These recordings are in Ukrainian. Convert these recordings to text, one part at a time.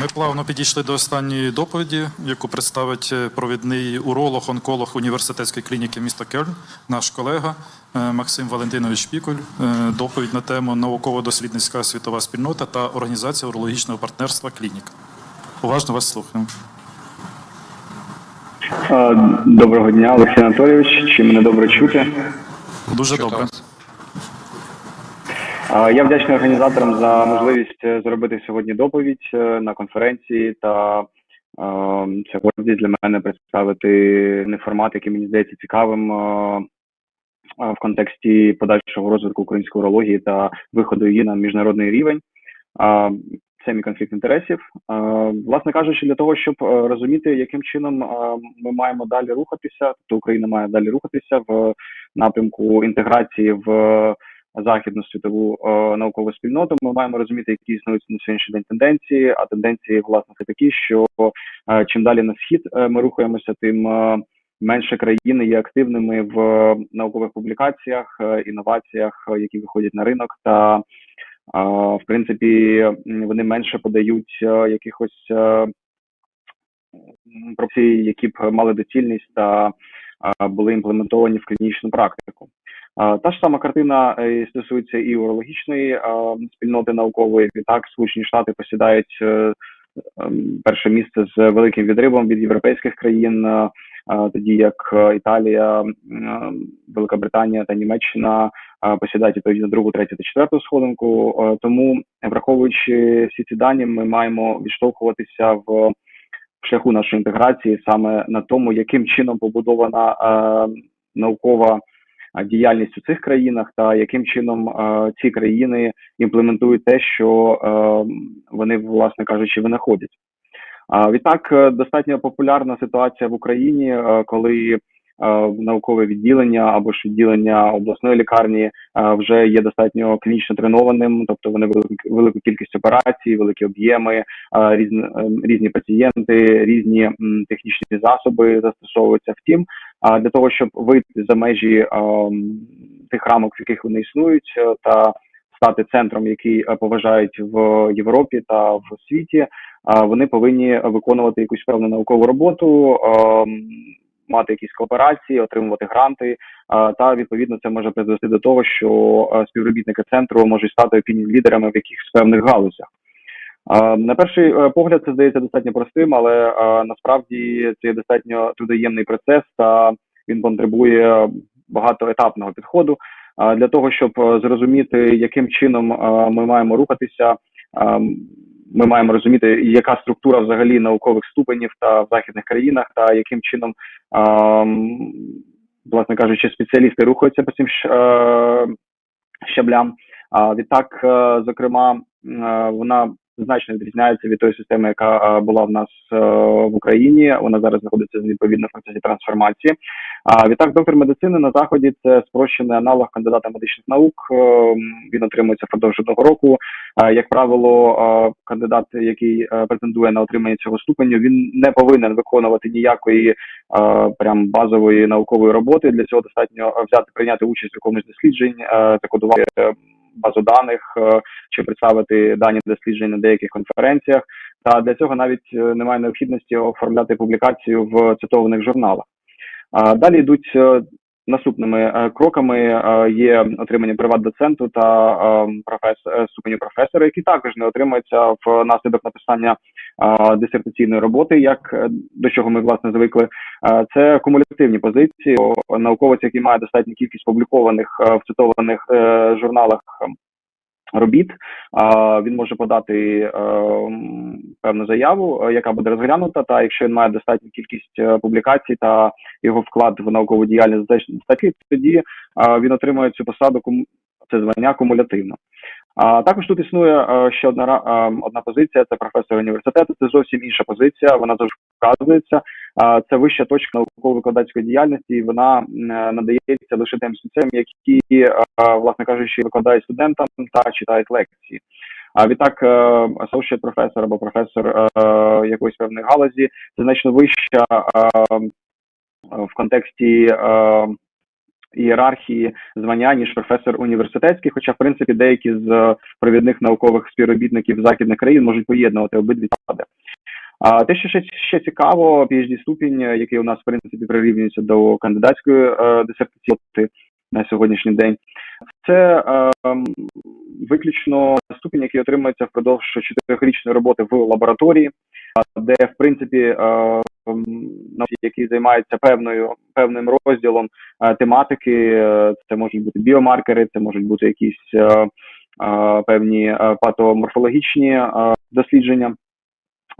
Ми плавно підійшли до останньої доповіді, яку представить е, провідний уролог, онколог університетської клініки міста Кельн, наш колега е, Максим Валентинович Пікуль. Е, Доповідь на тему науково-дослідницька світова спільнота та організація урологічного партнерства клінік. Уважно вас слухаємо. Доброго дня, Олексій Анатолійович. Чи мене добре чути? Дуже добре. Я вдячний організаторам за можливість е, зробити сьогодні доповідь е, на конференції та це гордість для мене представити не формат, який мені здається цікавим е, в контексті подальшого розвитку української урології та виходу її на міжнародний рівень. Це мій конфлікт інтересів. Власне кажучи, для того, щоб розуміти, яким чином ми маємо далі рухатися, то Україна має далі рухатися в напрямку інтеграції в західну світову е, наукову спільноту. Ми маємо розуміти, які існують на сьогоднішній день тенденції. А тенденції, власне, такі, що е, чим далі на схід е, ми рухаємося, тим е, менше країни є активними в наукових публікаціях, е, інноваціях, е, які виходять на ринок, та е, в принципі вони менше подають е, якихось е, м, які б мали доцільність та е, були імплементовані в клінічну практику. Та ж сама картина е, стосується і урологічної спільноти наукової. Відтак, Сполучені Штати посідають е, ем, перше місце з великим відривом від європейських країн, е, тоді як Італія, Велика Британія та Німеччина посідають відповідно другу, третю та четверту сходинку. Тому, враховуючи всі ці дані, ми маємо відштовхуватися в шляху нашої інтеграції саме на тому, яким чином побудована е, наукова е, діяльність у цих країнах, та яким чином е, ці країни імплементують те, що е, вони, власне кажучи, винаходять. А відтак, е, достатньо популярна ситуація в Україні, е, коли е, наукове відділення або ж відділення обласної лікарні е, вже є достатньо клінічно тренованим, тобто вони велику, кількість операцій, великі об'єми, е, різні, е, різні пацієнти, різні технічні засоби застосовуються. Втім, для того, щоб вийти за межі е, тих рамок, в яких вони існують, е, та стати центром, який е, поважають в Європі та в світі, вони повинні виконувати якусь певну наукову роботу, мати якісь кооперації, отримувати гранти. Та відповідно це може призвести до того, що е, співробітники центру можуть стати опінійним лідерами в якихось певних галузях. Е, На перший е, погляд це здається достатньо простим, але е, насправді це є достатньо трудоємний процес, та він потребує багатоетапного підходу. Е, Для того щоб е, зрозуміти, яким чином е, ми маємо рухатися, е, ми маємо розуміти, яка структура взагалі наукових ступенів та в західних країнах, та яким чином, власне кажучи, спеціалісти рухаються по цим е, щаблям. А відтак, е, зокрема, е, вона значно відрізняється від тої системи, яка була в нас в Україні. Вона зараз знаходиться в процесі трансформації. А відтак, доктор медицини на заході це спрощений аналог кандидата медичних наук. Е, Він отримується впродовж одного року. Як правило, кандидат, який е, претендує на отримання цього ступеню, він не повинен виконувати ніякої е, прям базової наукової роботи. Для цього достатньо взяти прийняти участь в якомусь дослідженні, е, закодувати базу даних чи представити дані досліджень на деяких конференціях. Та для цього навіть немає необхідності оформляти публікацію в цитованих журналах. Далі йдуть е, наступними е, кроками е, є отримання приват-доценту та профес... е, ступеню професора, які також не отримуються в наслідок написання дисертаційної роботи, як до чого ми власне звикли. Це кумулятивні позиції. Науковець, який має достатню кількість публікованих в цитованих журналах робіт, він може подати е, певну заяву, е, яка буде розглянута. Та якщо він має достатню кількість е, публікацій та його вклад в наукову діяльність такий, тоді він отримує цю посаду це звання кумулятивно. А також тут існує ще одна одна позиція. Це професор університету. Це зовсім інша позиція. Вона вказується. Це вища точка науково-викладацької діяльності, і вона е, надається лише тим спеціалістам, які, е, власне кажучи, викладають студентам та читають лекції. А відтак, е, associate професор або професор е, якоїсь певної галузі, це значно вища е, в контексті е, ієрархії звання ніж професор університетський. Хоча, в принципі, деякі з е, провідних наукових співробітників західних країн можуть поєднувати обидві посади. А те, що ще, ще цікаво, phd ступінь, е, який у нас в принципі прирівнюється до кандидатської е, дисертації на сьогоднішній день, це е, виключно ступінь, який отримується впродовж чотирьохрічної роботи в лабораторії, де в принципі е, м, які займаються певною певним розділом е, тематики, е, це можуть бути біомаркери, це можуть бути якісь е, е, певні патоморфологічні дослідження.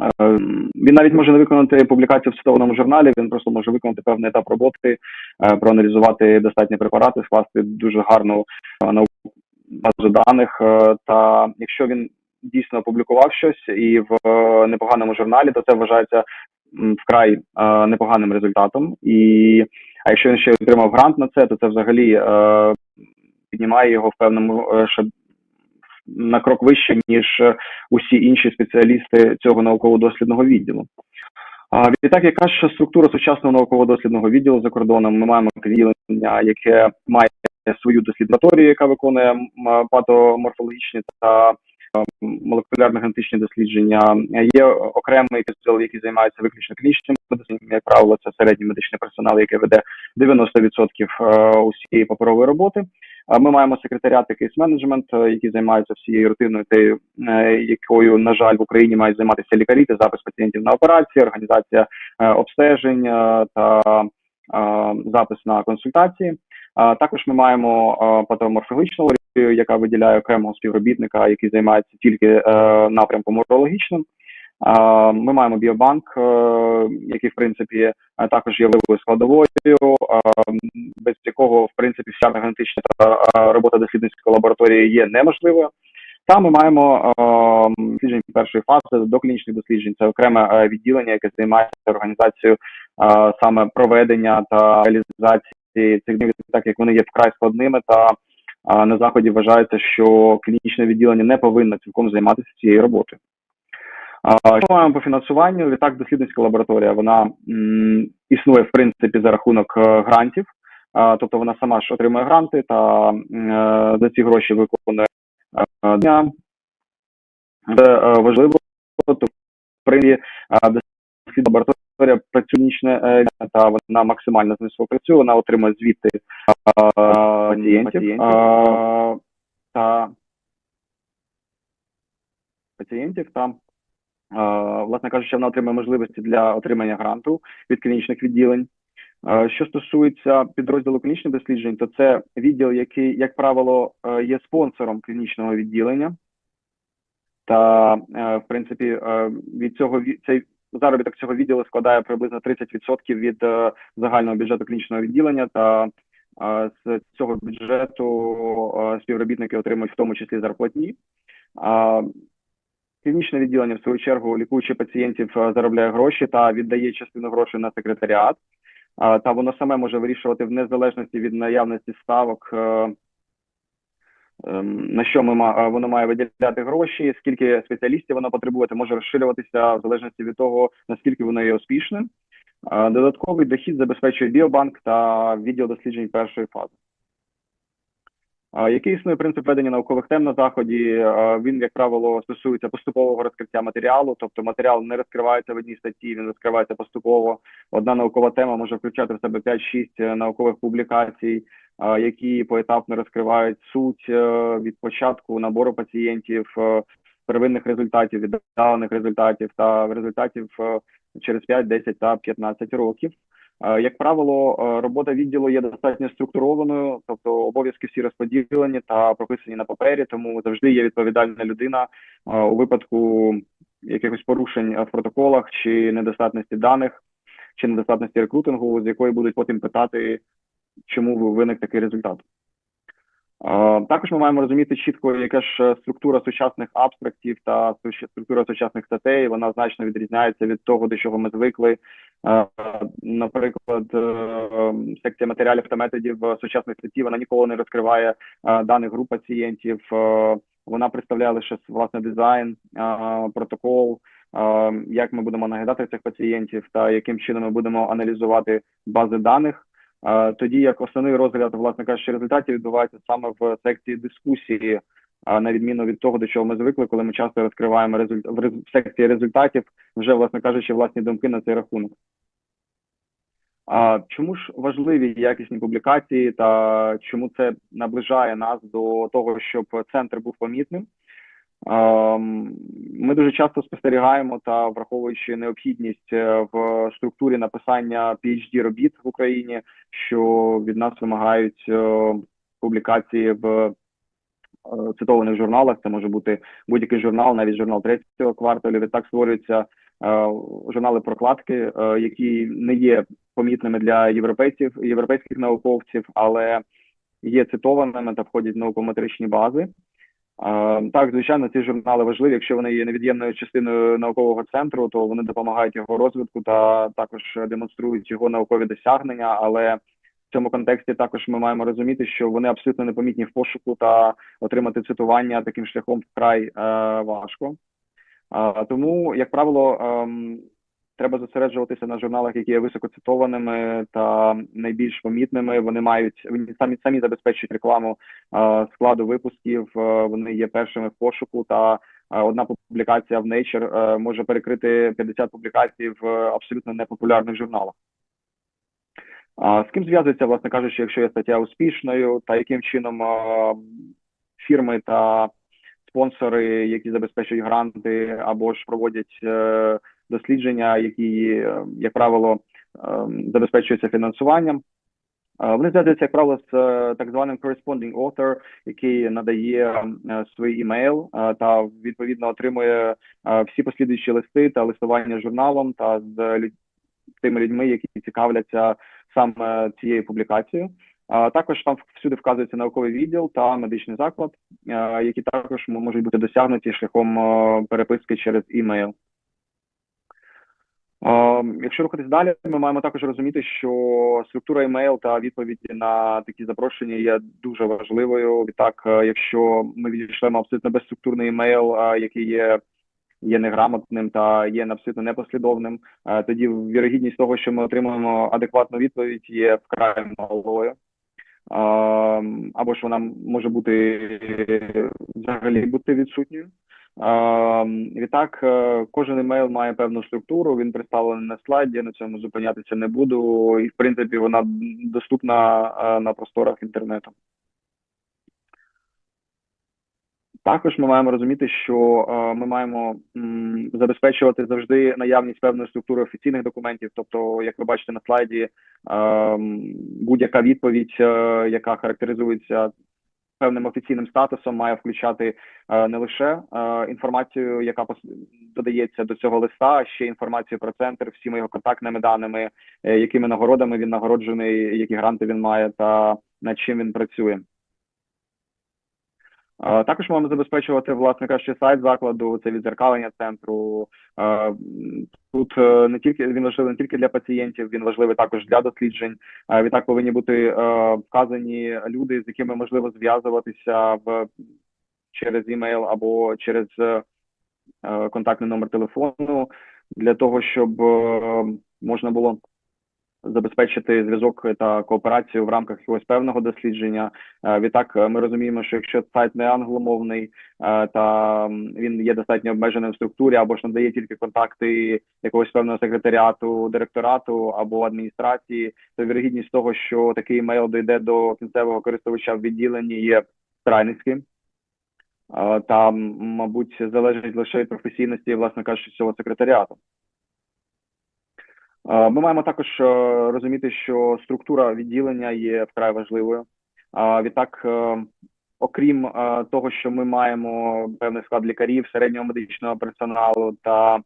Е, Він навіть може не виконати публікацію в цитованому журналі, він просто може виконати певний етап роботи, е, проаналізувати достатні препарати, скласти дуже гарну е, науку базу даних. Та якщо він дійсно опублікував щось і в непоганому журналі, то це вважається вкрай непоганим результатом. І а якщо він ще отримав грант на це, то це взагалі піднімає його в певному ще на крок вище, ніж е, усі інші спеціалісти цього науково-дослідного відділу. А відтак, яка ж структура сучасного науково-дослідного відділу за кордоном? Ми маємо відділення, яке має свою досліднаторію, яка виконує патоморфологічні та е, молекулярно-генетичні дослідження. Є окремий підрозділ, який займається виключно клінічним медициною. Як правило, це середній медичний персонал, який веде 90% е, усієї паперової роботи. Ми маємо секретаріат і кейс-менеджмент, е, які займаються всією рутиною, тією, е, якою, на жаль, в Україні мають займатися лікарі, це запис пацієнтів на операції, організація е, обстежень е, та запис на консультації. Також ми маємо патоморфологічну лабораторію, яка виділяє окремого співробітника, який займається тільки напрямком урологічним. Ми маємо біобанк, е, який в принципі е, також є важливою складовою, без якого в принципі вся генетична е, робота дослідницької лабораторії є неможливою. Там ми маємо е, досліджень першої фази доклінічних досліджень. Це окреме е, відділення, яке займається організацією е, саме проведення та реалізації цих днів, так як вони є вкрай складними та е, на заході вважається, що клінічне відділення не повинно цілком займатися цією роботою. Що маємо по фінансуванню? Відтак, дослідницька лабораторія вона м, існує в принципі за рахунок е, грантів, тобто вона сама ж отримує гранти та е, за ці гроші виконує е, дня. Це важливо, тобто, е, дослідна лабораторія працює нічне та вона максимально знизу працює, вона отримує звіти е, пацієнтів та пацієнтів та Е, власне кажучи, вона отримує можливості для отримання гранту від клінічних відділень. Е, Що стосується підрозділу клінічних досліджень, то це відділ, який, як правило, е, є спонсором клінічного відділення. Та, е, в принципі, е, від цього цей заробіток цього відділу складає приблизно 30% від е, загального бюджету клінічного відділення. Та е, з цього бюджету е, співробітники отримують в тому числі зарплатні. А Клінічне відділення, в свою чергу, лікуючи пацієнтів, е, заробляє гроші та віддає частину грошей на секретаріат. Е, Та воно саме може вирішувати в незалежності від наявності ставок, е, ем, на що ми воно має виділяти гроші, скільки спеціалістів воно потребує, може розширюватися в залежності від того, наскільки воно є успішним. Додатковий дохід забезпечує біобанк та відділ досліджень першої фази. Який існує принцип ведення наукових тем на заході? Він, як правило, стосується поступового розкриття матеріалу, тобто матеріал не розкривається в одній статті, він розкривається поступово. Одна наукова тема може включати в себе 5-6 наукових публікацій, які поетапно розкривають суть е, від початку набору пацієнтів, е, первинних результатів, віддалених результатів та результатів е, через 5, 10 та 15 років. Е, Як правило, е, робота відділу є достатньо структурованою, тобто обов'язки всі розподілені та прописані на папері, тому завжди є відповідальна людина е, у випадку якихось порушень в протоколах чи недостатності даних, чи недостатності рекрутингу, з якої будуть потім питати, чому виник такий результат. Е, Також ми маємо розуміти чітко, яка ж е, структура сучасних абстрактів та структура сучасних статей. Вона значно відрізняється від того, до чого ми звикли. Е, Наприклад, ем, секція матеріалів та методів сучасних статті вона ніколи не розкриває даних груп пацієнтів. Вона представляє лише власне дизайн, протокол, як ми будемо наглядати цих пацієнтів та яким чином ми будемо аналізувати бази даних. Тоді як основний розгляд, власне кажучи, результатів відбувається саме в секції дискусії, на відміну від того, до чого ми звикли, коли ми часто розкриваємо результ... в рез- в секції результатів, вже, власне кажучи, власні думки на цей рахунок. А чому ж важливі якісні публікації та чому це наближає нас до того, щоб центр був помітним? Ем, Ми дуже часто спостерігаємо та враховуючи необхідність е, в структурі написання phd робіт в Україні, що від нас вимагають е, публікації в е, цитованих журналах. Це може бути будь-який журнал, навіть журнал третього кварталу. Відтак створюються журнали прокладки, які не є помітними для європейців, європейських науковців, але є цитованими та входять в науково-метричні бази. Так, звичайно, ці журнали важливі. Якщо вони є невід'ємною частиною наукового центру, то вони допомагають його розвитку та також демонструють його наукові досягнення. Але в цьому контексті також ми маємо розуміти, що вони абсолютно непомітні в пошуку та отримати цитування таким шляхом вкрай е, важко. Тому, як правило, ем, треба зосереджуватися на журналах, які є високоцитованими та найбільш помітними. Вони мають вони самі самі забезпечують рекламу е, складу випусків. е, Вони є першими в пошуку. Та е, одна публікація в Nature е, може перекрити 50 публікацій в е, абсолютно непопулярних журналах. А з ким зв'язується, власне кажучи, якщо є стаття успішною, та яким чином е, фірми та спонсори, які забезпечують гранти або ж проводять е, дослідження, які, е, як правило, е, забезпечуються фінансуванням. Е, Вони зв'язуються, як правило, з так званим corresponding author, який надає свій імейл та відповідно отримує всі послідуючі листи та листування журналом та з лю- тими людьми, які цікавляться саме цією публікацією. Також там всюди вказується науковий відділ та медичний заклад, які також можуть бути досягнуті шляхом переписки через імейл. Е, Якщо рухатись далі, ми маємо також розуміти, що структура імейл та відповіді на такі запрошення є дуже важливою. Відтак, е, якщо ми відійшлемо абсолютно безструктурний імейл, е, який є, є неграмотним та є абсолютно непослідовним, е, тоді вірогідність того, що ми отримаємо адекватну відповідь, є вкрай малою. Або ж вона може бути взагалі бути відсутньою. Ем, Відтак, е, кожен емейл має певну структуру, він представлений на слайді, на цьому зупинятися не буду, і в принципі вона доступна е, на просторах інтернету. Також ми маємо розуміти, що е, ми маємо забезпечувати завжди наявність певної структури офіційних документів. Тобто, як ви бачите на слайді, ем, будь-яка відповідь, яка характеризується певним офіційним статусом, має включати е, не лише е, інформацію, яка пос- додається до цього листа, а ще інформацію про центр, всіми його контактними даними, е, якими нагородами він нагороджений, які гранти він має, та над чим він працює. Також маємо забезпечувати, власне кажучи, сайт закладу, це відзеркалення центру. Тут е, не тільки він важливий не тільки для пацієнтів, він важливий також для досліджень. Відтак повинні бути е, вказані люди, з якими можливо зв'язуватися в через імейл або через е, контактний номер телефону для того, щоб можна було забезпечити зв'язок та кооперацію в рамках якогось певного дослідження. Е, Відтак, е, ми розуміємо, що якщо сайт не англомовний, е, та він є достатньо обмеженим в структурі, або ж надає тільки контакти якогось певного секретаріату, директорату або адміністрації, то вірогідність того, що такий емейл дійде до кінцевого користувача в відділенні, є. Е, Та, мабуть, залежить лише від професійності, власне кажучи, цього секретаріату. Е, Ми маємо також е, розуміти, що структура відділення є вкрай важливою. Відтак, е, окрім того, що ми маємо певний склад лікарів, середнього медичного персоналу та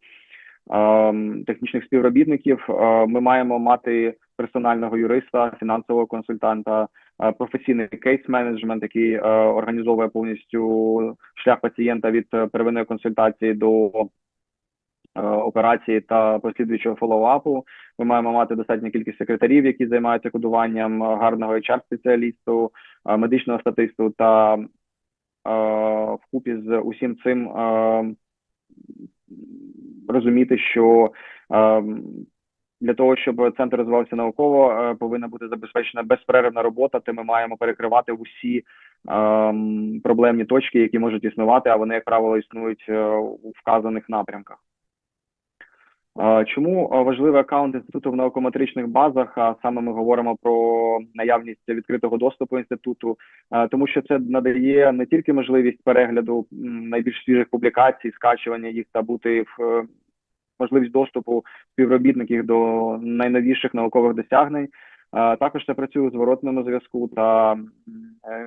технічних співробітників, ми маємо мати персонального юриста, фінансового консультанта, професійний кейс-менеджмент, який організовує повністю шлях пацієнта від первинної консультації до операції та послідуючого фоллоуапу. Ми маємо мати достатню кількість секретарів, які займаються кодуванням е, гарного HR-спеціалісту, е, медичного статисту та е, вкупі з усім цим е, розуміти, що е, Для того щоб центр розвивався науково, е, повинна бути забезпечена безперервна робота. Де ми маємо перекривати усі ем, проблемні точки, які можуть існувати, а вони, як правило, існують е, у вказаних напрямках. Чому важливий аккаунт інституту в наукометричних базах? А саме ми говоримо про наявність відкритого доступу інституту, тому що це надає не тільки можливість перегляду найбільш свіжих публікацій, скачування їх та бути в е, можливість доступу співробітників до найновіших наукових досягнень. Також це працює у зворотному зв'язку та е,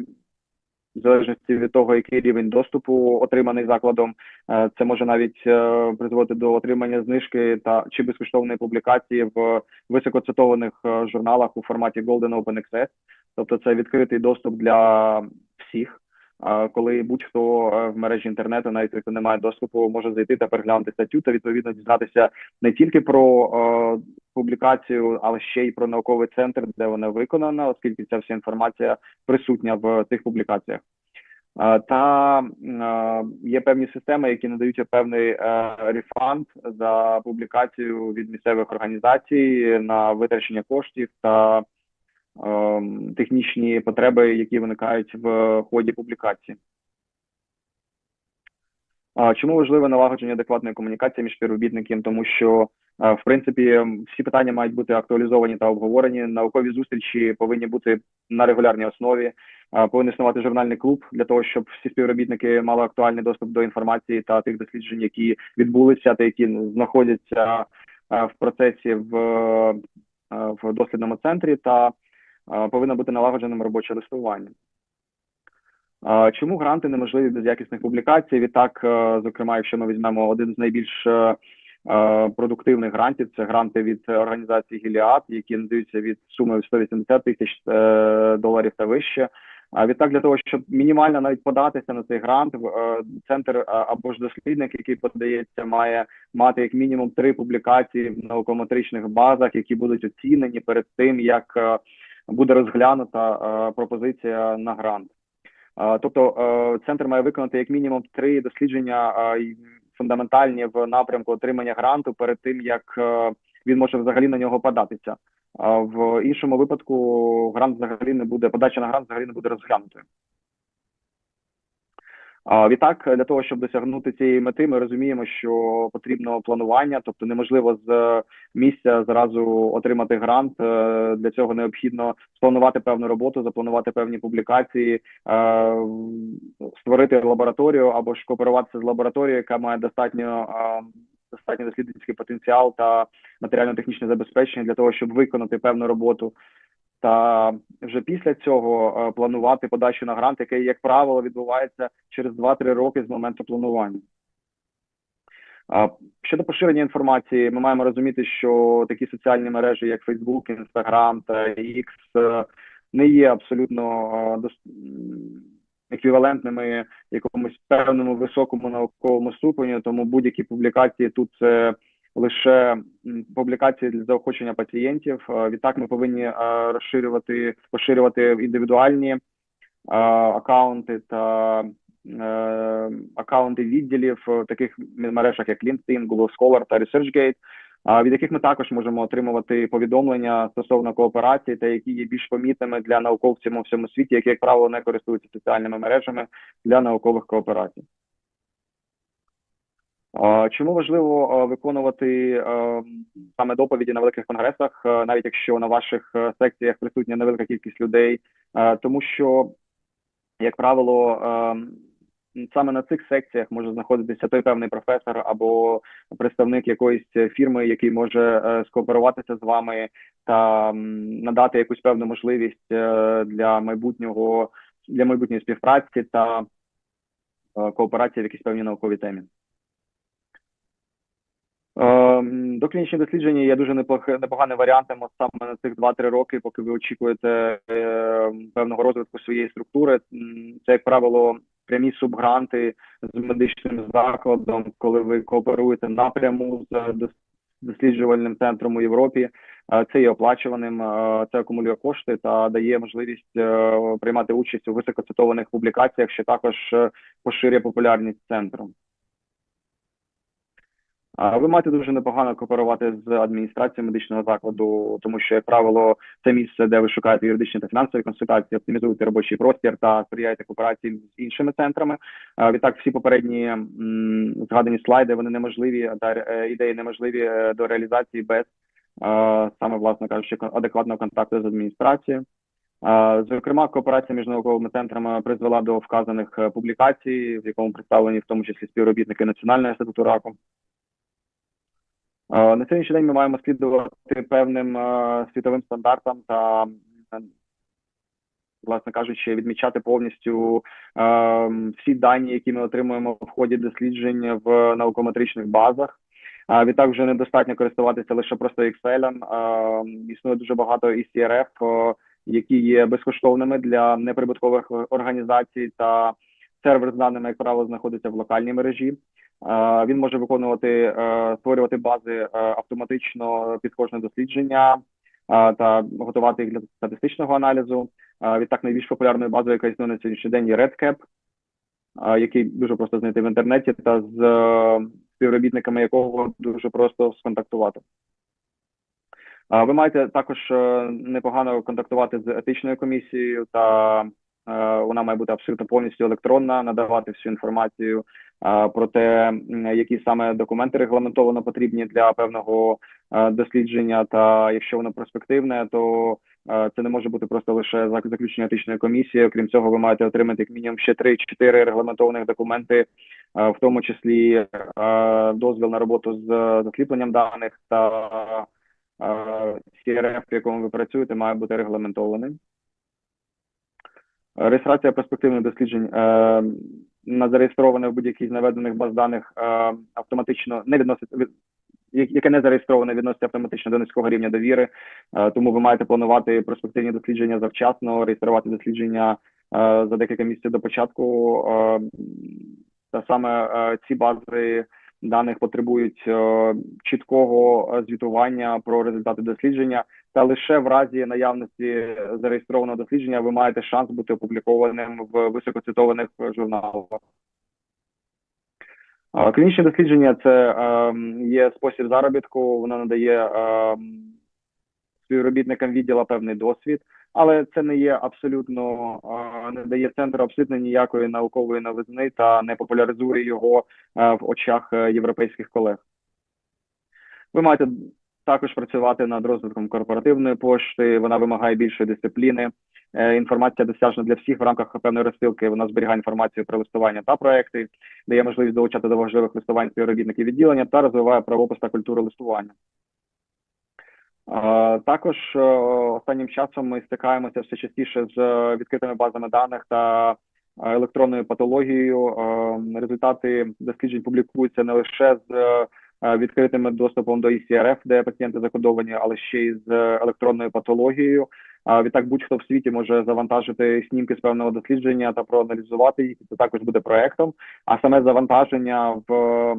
в залежності від того, який рівень доступу отриманий закладом, е, це може навіть е, призводити до отримання знижки та чи безкоштовної публікації в високоцитованих е, журналах у форматі Golden Open Access. Тобто це відкритий доступ для всіх. Коли будь-хто е, в мережі інтернету, навіть хто не має доступу, може зайти та переглянути статтю та відповідно дізнатися не тільки про е, публікацію, але ще й про науковий центр, де вона виконана, оскільки ця вся інформація присутня в цих публікаціях. Е, Та є певні системи, які надають певний рефанд за публікацію від місцевих організацій на витрачення коштів та технічні потреби, які виникають в ході публікації. Чому важливе налагодження адекватної комунікації між співробітниками? Тому що, е, в принципі, всі питання мають бути актуалізовані та обговорені. Наукові зустрічі повинні бути на регулярній основі. Повинен існувати журнальний клуб для того, щоб всі співробітники мали актуальний доступ до інформації та тих досліджень, які відбулися, та які знаходяться е, в процесі в, е, в дослідному центрі, та повинно бути налагодженим робоче листування. Чому гранти неможливі без якісних публікацій? Відтак, е, зокрема, якщо ми візьмемо один з найбільш е, е, продуктивних грантів, це гранти від організації Гіліад, які надаються від суми 180 тисяч доларів та вище. А відтак, для того, щоб мінімально навіть податися на цей грант, центр або ж дослідник, який подається, має мати як мінімум три публікації в наукометричних базах, які будуть оцінені перед тим, як буде розглянута е, пропозиція на грант. Е, Тобто е, центр має виконати як мінімум три дослідження фундаментальні в напрямку отримання гранту перед тим, як він може взагалі на нього податися. А в іншому випадку грант взагалі не буде, подача на грант взагалі не буде розглянутою. А, Відтак, для того, щоб досягнути цієї мети, ми розуміємо, що потрібно планування, тобто неможливо з місця зразу отримати грант. Е, Для цього необхідно спланувати певну роботу, запланувати певні публікації, е, створити лабораторію або ж кооперуватися з лабораторією, яка має достатньо е, достатньо дослідницький потенціал та матеріально-технічне забезпечення для того, щоб виконати певну роботу. Та вже після цього е, планувати подачу на грант, який, як правило, відбувається через 2-3 роки з моменту планування. Щодо поширення інформації, ми маємо розуміти, що такі соціальні мережі, як Facebook, Instagram та X, е, не є абсолютно е, еквівалентними якомусь певному високому науковому ступеню, тому будь-які публікації тут це лише публікації для заохочення пацієнтів. Е, Відтак ми повинні е, розширювати, поширювати індивідуальні е, акаунти та акаунти відділів в таких мережах, як LinkedIn, Google Scholar та ResearchGate, від яких ми також можемо отримувати повідомлення стосовно кооперації, та які є більш помітними для науковців у всьому світі, які, як правило, не користуються соціальними мережами для наукових кооперацій. Чому важливо виконувати саме доповіді на великих конгресах, навіть якщо на ваших секціях присутня невелика кількість людей, тому що, як правило, саме на цих секціях може знаходитися той певний професор або представник якоїсь фірми, який може скооперуватися з вами та надати якусь певну можливість для майбутнього для майбутньої співпраці та кооперації в якійсь певній науковій темі. Ем, Доклінічні дослідження є дуже непоганим варіантом саме на цих 2-3 роки, поки ви очікуєте е, певного розвитку своєї структури. Це, як правило, прямі субгранти з медичним закладом, коли ви кооперуєте напряму з дос- досліджувальним центром у Європі. Е, Це є оплачуваним, е, це акумулює кошти та дає можливість приймати участь у високоцитованих публікаціях, що також поширює популярність центру. Ви маєте дуже непогано кооперувати з адміністрацією медичного закладу, тому що, як правило, це місце, де ви шукаєте юридичні та фінансові консультації, оптимізуєте робочий простір та сприяєте кооперації з іншими центрами. Відтак, всі попередні згадані слайди вони неможливі та е, ідеї неможливі е, до реалізації без саме, власне кажучи, адекватного контакту з адміністрацією. Зокрема, кооперація між науковими центрами призвела до вказаних е, публікацій, в якому представлені в тому числі співробітники Національного інституту раку. На сьогоднішній день ми маємо слідувати певним світовим стандартам та, власне кажучи, відмічати повністю всі дані, які ми отримуємо в ході досліджень в наукометричних базах. А відтак вже недостатньо користуватися лише просто Excel. Існує дуже багато ECRF, які є безкоштовними для неприбуткових організацій, та сервер з даними, як правило, знаходиться в локальній мережі. Е, Він може виконувати е, створювати бази е, автоматично під кожне дослідження та готувати їх для статистичного аналізу. Відтак, найбільш популярною базою, яка існує на сьогоднішній день, є RedCap, який дуже просто знайти в інтернеті, та з співробітниками якого дуже просто сконтактувати. Ви маєте також непогано контактувати з етичною комісією, та вона має бути абсолютно повністю електронна, надавати всю інформацію про те, які саме документи регламентовано потрібні для певного е, дослідження. Та якщо воно перспективне, то е, це не може бути просто лише заключення етичної комісії. Окрім цього, ви маєте отримати як мінімум ще 3-4 регламентованих документи, е, в тому числі дозвіл на роботу з закріпленням даних та CRF, в якому ви працюєте, має бути регламентований. Реєстрація перспективних досліджень е, на зареєстроване в будь-якій з наведених баз даних е, автоматично не відноситься від яке не зареєстроване, відноситься автоматично до низького рівня довіри. Е, Тому ви маєте планувати перспективні дослідження завчасно, реєструвати дослідження е, за декілька місяців до початку. е, Та саме е, ці бази даних потребують е, чіткого е, звітування про результати дослідження, та лише в разі наявності зареєстрованого дослідження ви маєте шанс бути опублікованим в високоцитованих журналах. Е, Клінічне дослідження це є спосіб заробітку, воно надає співробітникам відділа певний досвід, але це не є абсолютно не дає центру абсолютно ніякої наукової новизни та не популяризує його е, в очах е, європейських колег. Ви маєте також працювати над розвитком корпоративної пошти. Вона вимагає більшої дисципліни. Е, Інформація досяжна для всіх в рамках певної розсилки. Вона зберігає інформацію про листування та проекти, дає можливість долучати до важливих листувань співробітників відділення та розвиває правопис та культуру листування. Е, Також е, останнім часом ми стикаємося все частіше з е, відкритими базами даних та електронною патологією. Результати досліджень публікуються не лише з відкритим доступом до ECRF, де пацієнти закодовані, але ще й з електронною патологією. Відтак, будь-хто в світі може завантажити снімки з певного дослідження та проаналізувати їх. Це також буде проектом. А саме завантаження в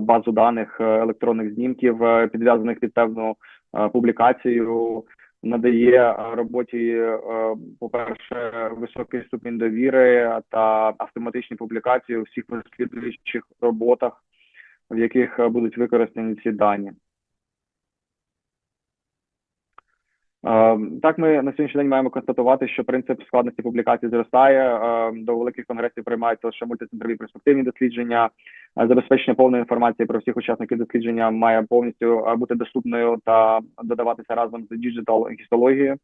базу даних е, електронних знімків, е, підв'язаних під певну е, публікацію, надає е, роботі, е, по-перше, високий ступінь довіри та автоматичні публікації у всіх послідуючих роботах, в яких е, будуть використані ці дані. Е, Так, ми на сьогоднішній день маємо констатувати, що принцип складності публікацій зростає. Е, До великих конгресів приймаються лише мультицентрові перспективні дослідження. Е, Забезпечення повної інформації про всіх учасників дослідження має повністю е, бути доступною та додаватися разом з діджитал гістологією.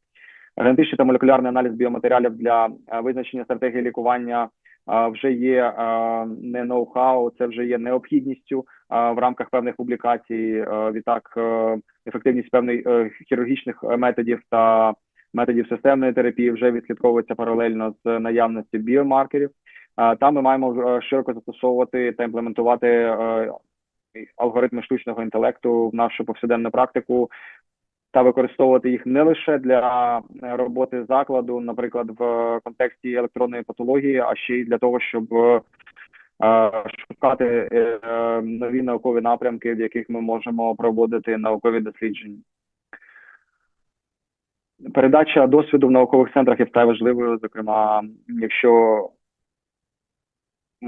Генетичний та молекулярний аналіз біоматеріалів для е, визначення стратегії лікування вже є не ноу-хау, це вже є необхідністю в рамках певних публікацій. Відтак, е, ефективність певних е, хірургічних методів та методів системної терапії вже відслідковується паралельно з наявністю біомаркерів. Там ми маємо е, широко застосовувати та імплементувати алгоритми штучного інтелекту в нашу повсякденну практику та використовувати їх не лише для е, роботи закладу, наприклад, в контексті електронної патології, а ще й для того, щоб е, шукати е, е, нові наукові напрямки, в яких ми можемо проводити наукові дослідження. Передача досвіду в наукових центрах є вкрай важливою, зокрема, якщо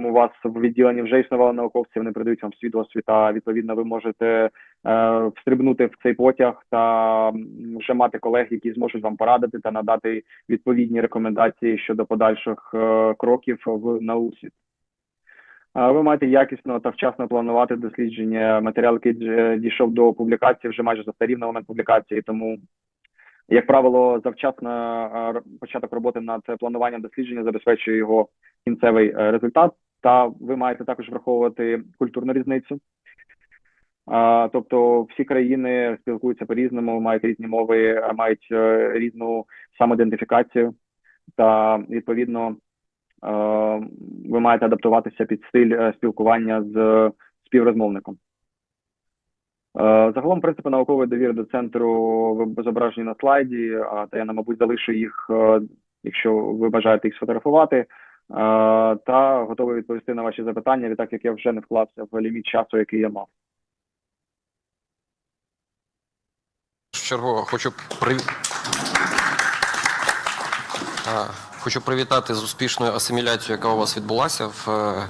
у вас в відділенні вже існували науковці, вони передають вам свій досвід, а відповідно ви можете е, встрибнути в цей потяг та вже мати колег, які зможуть вам порадити та надати відповідні рекомендації щодо подальших е, кроків в науці. Ви маєте якісно та вчасно планувати дослідження. Матеріал, який дійшов до публікації, вже майже застарів на момент публікації, тому як правило, завчасно е, початок роботи над плануванням дослідження забезпечує його кінцевий е, результат. Та ви маєте також враховувати культурну різницю. А, тобто всі країни спілкуються по-різному, мають різні мови, мають е, різну самоідентифікацію, та відповідно е, ви маєте адаптуватися під стиль е, спілкування з співрозмовником. Загалом принципи наукової довіри до центру зображені на слайді, та я, мабуть, залишу їх, якщо ви бажаєте їх сфотографувати, та готовий відповісти на ваші запитання, відтак як я вже не вклався в ліміт часу, який я мав. Чергово хочу приві... Хочу привітати з успішною асиміляцією, яка у вас відбулася в е,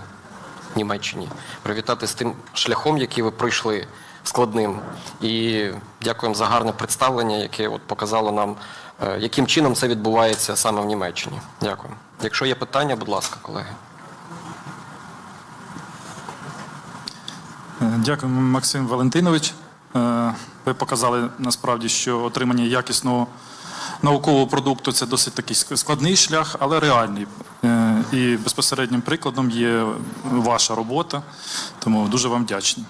Німеччині. Привітати з тим шляхом, який ви пройшли складним. І дякуємо за гарне представлення, яке от показало нам, е, яким чином це відбувається саме в Німеччині. Дякую. Якщо є питання, будь ласка, колеги. Е, Дякую, Максим Валентинович. Е, Ви показали насправді, що отримання якісного наукового продукту це досить такий складний шлях, але реальний. Е, І безпосереднім прикладом є ваша робота, тому дуже вам вдячні.